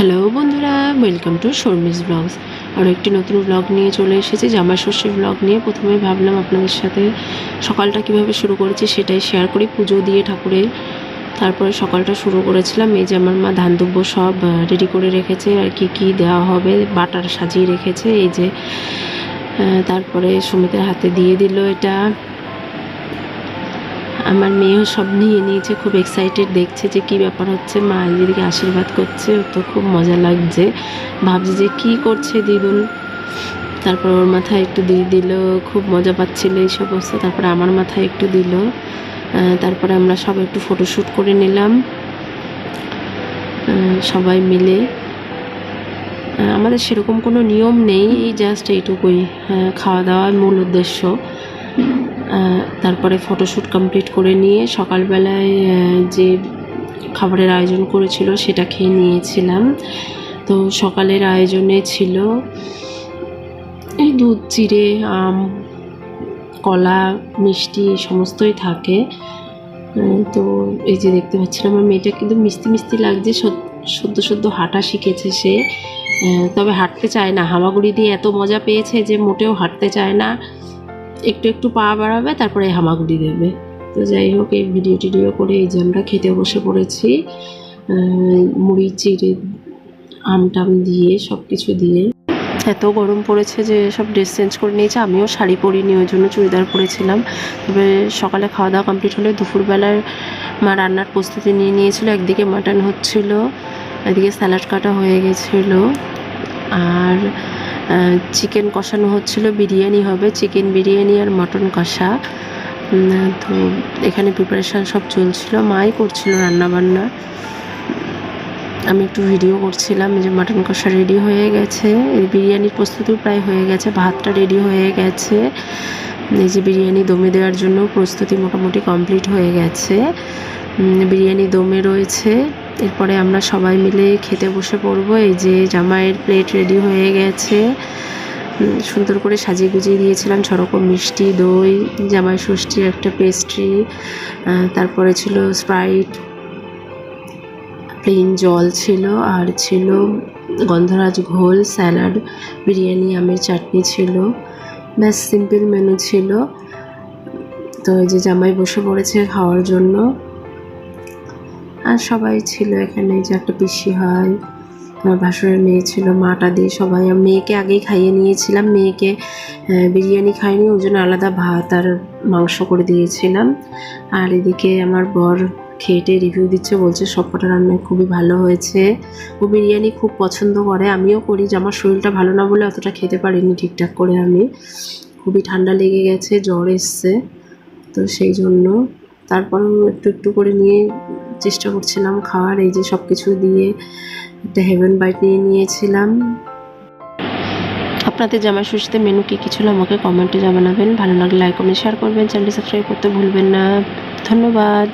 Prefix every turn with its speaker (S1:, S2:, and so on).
S1: Hello বন্ধুরা welcome to Sharmi's blogs আর একটি নতুন ব্লগ নিয়ে চলে এসেছি, জামা ষষ্ঠীর ব্লগ নিয়ে। প্রথমে ভাবলাম আপনাদের সাথে সকালটা কীভাবে শুরু করেছি সেটাই শেয়ার করি, পুজো দিয়ে ঠাকুরের। তারপরে সকালটা শুরু করেছিলাম, এই যে আমার মা ধান দুব্য সব রেডি করে রেখেছে, আর কি কি দেওয়া হবে, বাটার সাজিয়ে রেখেছে, এই যে তারপরে সুমিতের হাতে দিয়ে দিল এটা। আমার মেয়েও সব নিয়ে নিয়েছে, খুব এক্সাইটেড দেখছে যে কি ব্যাপার হচ্ছে। মা দিদিকে আশীর্বাদ করছে, তো খুব মজা লাগছে। ভাবছে যে কি করছে দিদুন? তারপর ওর মাথায় একটু দিয়ে দিল, খুব মজা পাচ্ছিল এই সমস্ত। তারপরে আমার মাথায় একটু দিল। তারপরে আমরা সব একটু ফটোশ্যুট করে নিলাম। সবাই মিলে। আমাদের সেরকম কোনো নিয়ম নেই, এই জাস্ট এইটুকুই। খাওয়া দাওয়ার মূল উদ্দেশ্য। তারপরে ফটোশ্যুট কমপ্লিট করে নিয়ে সকালবেলায় যে খাবারের আয়োজন করেছিল সেটা খেয়ে নিয়েছিলাম। তো সকালের আয়োজনে ছিল এই দুধ চিড়ে আম, কলা, মিষ্টি, সমস্তই থাকে। তো এই যে দেখতে পাচ্ছিলাম, আমার মেয়েটা কিন্তু মিষ্টি মিষ্টি লাগছে সদ- সদ্য সদ্য হাঁটা শিখেছে সে। তবে হাঁটতে চায় না, হামাগুড়ি দিয়ে এত মজা পেয়েছে যে মোটেও হাঁটতে চায় না। একটু একটু পা বাড়াবে, তারপরে হামাগুড়ি দেবে। তো যাই হোক, এই ভিডিও টিডিও করে এই যে আমরা খেতে বসে পড়েছি মুড়ি, চিড়ে, আম টাম দিয়ে সব কিছু দিয়ে। এত গরম পড়েছে যে সব ড্রেস চেঞ্জ করে নিয়েছে, আমিও শাড়ি পরিনি, ওই জন্য চুড়িদার পরেছিলাম। তবে সকালে খাওয়া দাওয়া কমপ্লিট হলে দুপুরবেলার মা রান্নার প্রস্তুতি নিয়ে নিয়েছিল, একদিকে মাটন হচ্ছিল এদিকে স্যালাড কাটা হয়ে গেছিল। আর চিকেন কষানো হচ্ছিল, বিরিয়ানি হবে, চিকেন বিরিয়ানি আর মটন কষা। তো এখানে প্রিপারেশান সব চলছিল, মাই করছিল রান্নাবান্না। আমি একটু ভিডিও করছিলাম যে মাটন কষা রেডি হয়ে গেছে বিরিয়ানির প্রস্তুতিও প্রায় হয়ে গেছে, ভাতটা রেডি হয়ে গেছে। এই যে বিরিয়ানি দমে দেওয়ার জন্য প্রস্তুতি মোটামুটি কমপ্লিট হয়ে গেছে। বিরিয়ানি দমে রয়েছে। এরপরে আমরা সবাই মিলে খেতে বসে পড়ব। এই যে জামাইয়ের প্লেট রেডি হয়ে গেছে। সুন্দর করে সাজিয়ে গুজিয়ে দিয়েছিলাম ছরকম মিষ্টি, দই, জামাই ষষ্ঠীর একটা পেস্ট্রি তারপরে ছিল স্প্রাইট প্লেন জল ছিল, আর ছিল গন্ধরাজ ঘোল স্যালাড বিরিয়ানি, আমের চাটনি ছিল। ব্যাস সিম্পল মেনু ছিল। তো এই যে জামাই বসে পড়েছে খাওয়ার জন্য। আর সবাই ছিল এখানে যে একটা পিসি হয়, আমার ভাসুরের মেয়ে ছিল, মাটা দিয়ে সবাই মেয়েকে আগেই খাইয়ে নিয়েছিলাম, মেয়েকে বিরিয়ানি খাইনি ওই জন্য আলাদা ভাত আর মাংস করে দিয়েছিলাম। আর এদিকে আমার বর খেয়েটে রিভিউ দিচ্ছে, বলছে সবকটা রান্না খুবই ভালো হয়েছে। ও বিরিয়ানি খুব পছন্দ করে, আমিও করি, যে আমার শরীরটা ভালো না বলে অতটা খেতে পারিনি ঠিকঠাক করে আমি। খুবই ঠান্ডা লেগে গেছে, জ্বর এসছে, তো সেই জন্য। তারপরেও একটু একটু করে নিয়ে চেষ্টা করছিলাম খাওয়ার, এই যে সব কিছু দিয়ে একটা হেভেন বাইট নিয়ে নিয়েছিলাম। আপনাদের জামা ষষ্ঠীতে মেনু কী কী ছিল আমাকে কমেন্টে জানাবেন। ভালো লাগলে লাইক কমেন্ট শেয়ার করবেন। চ্যানেলটি সাবস্ক্রাইব করতে ভুলবেন না। ধন্যবাদ।